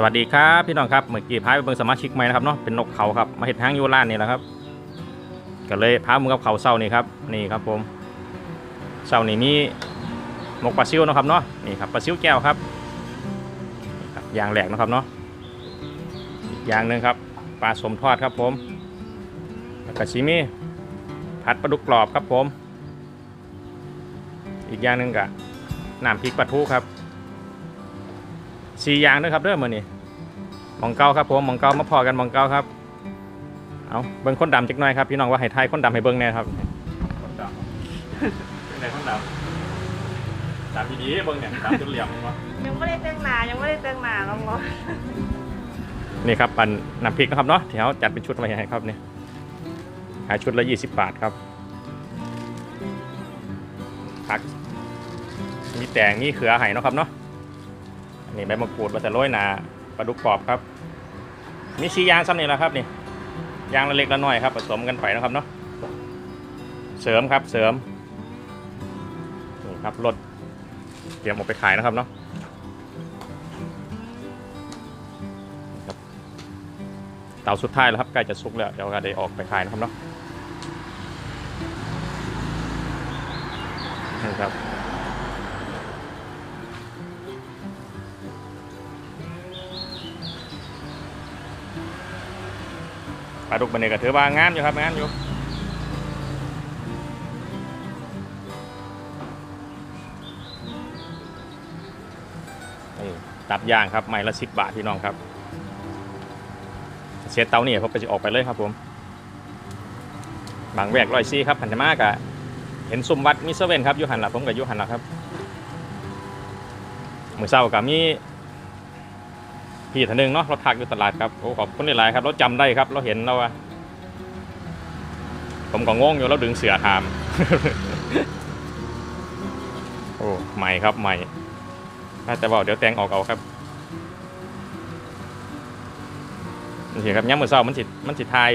สวัสดีครับพี่น้องครับเมื่อกี้พาไปเบิ่งสมาชิกใหม่นะครับเนาะเป็นนกเขาครับมาเห็ดหางอยูร้านนี่แหละครับก็เลยพามึงกับเขาเศร้านี่ครับนี่ครับผมเศร้านี่มีนกปลาซิวนะครับเนาะนี่ครับปลาซิวแก้วครับครับยางแหลกนะครับเนาะอีกอย่างหนึ่งครับปลาสมทอดครับผมแล้วก็ชิมีผัดปลาดุกกรอบครับผม อีกอย่างหนึ่งก็น้ำพริกปลาทูครับ สี่อย่างด้วยครับเด้อมือนี่หมองเก้าครับผมหมองเก้ามาพอกันหมองเก้าครับเอาเบิ้งคนดำจักหน่อยครับพี่น้องว่าให้ไทยคนดำให้เบิ้งแน่ครับคนดำไหนคนดำดำดีๆเบิ้งเนี่ยดำจนเหลี่ยมวะยังไม่ได้แต่งหนายังไม่ได้แต่งหนาน้องบอนี่ครับปันน้ำพริกนะครับเนาะที่เขาจัดเป็นชุดมาให้ครับเนี่ยขายชุดละ20บบาทครับผักมีแตงมีเขือไห่นะครับเนาะ นี่ใบมะกรูดมาแต่โรยหนาปลาดุกกรอบครับ มีชียางซ้ำนี่แหละครับนี่ยางละเล็กละน้อยครับผสมกันไปนะครับเนาะเสริมครับเสริมนี่ครับรถเตรียมออกไปขายนะครับเนาะเตาสุดท้ายแล้วครับใกล้จะสุกแล้วเดี๋ยวก็ได้ออกไปขายนะครับเนาะนี่ครับ ปลาดุกบันเนก็ถือว่างามอยู่ครับงามอยู่ตับย่างครับไม้ละสิบบาทพี่น้องครับเสียเตาเนี่เขาก็จะออกไปเลยครับผม บางแวกร้อยซี่ครับหันจะมากอะเห็นซุมวัดมีเซเว่นครับยูหันหลัผมกับยูหันหลัครับมือเศร้ากับมี พี่ท่านหนึ่งเนาะเราทักอยู่ตลาดครับโอ้ขอบคุณหลายครับ เราจำได้ครับ เราเห็นเราอะผมก็งงอยู่เราดึงเสือถาม โอ้ใหม่ครับใหม่ถ้าจะบอกเดี๋ยวแต่งออกเอาครับนี่สิครับย่ำมือเศร้ามันสิมันสิทาย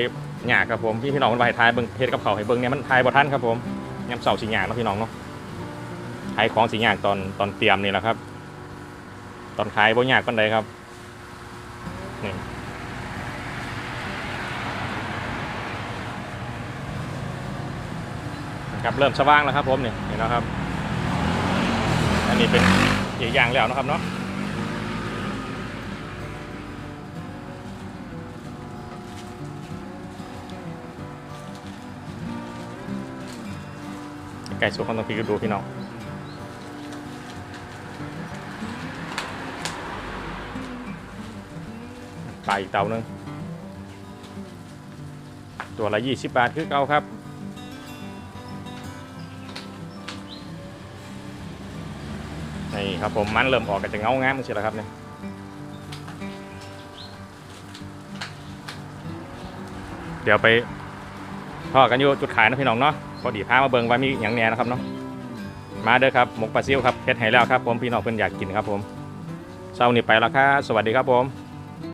หยากครับผมพี่พี่น้องมันไปทายเบิ้งเฮ็ดกับเขาให้เบิ้งเนี่ยมันทายบ่ทันครับผมย่ำเศร้าสิหยากเนาะพี่น้องเนาะขายของสิหยากตอนตอนเตรียมนี่แหละครับ ตอนขายบ่ยากปานใดครับ นี่ครับเริ่มสว่างแล้วครับผมเนี่ยเห็นแล้วครับ อันนี้เป็นอีกอย่างแล้วนะครับเนาะไก่สุกคนต้องพีก็ดูพี่น้อง ปอีกเตาหนึง ตัวละยี่สิบบาทคือเก่าครับ นี่ครับผมมันเริ่มออกก็จะเงางามมันเชียวแล้วครับเนี่ยเดี๋ยวไปพ่อกันอยู่จุดขายนะพี่น้องเนาะพอดีพามาเบิ่งว่ามีอย่างแน่นะครับเนาะมาเด้อครับหมกปลาซิวครับเฮ็ดให้แล้วครับผมพี่น้องเพิ่นอยากกินครับผมเช้านี้ไปแล้วครับสวัสดีครับผม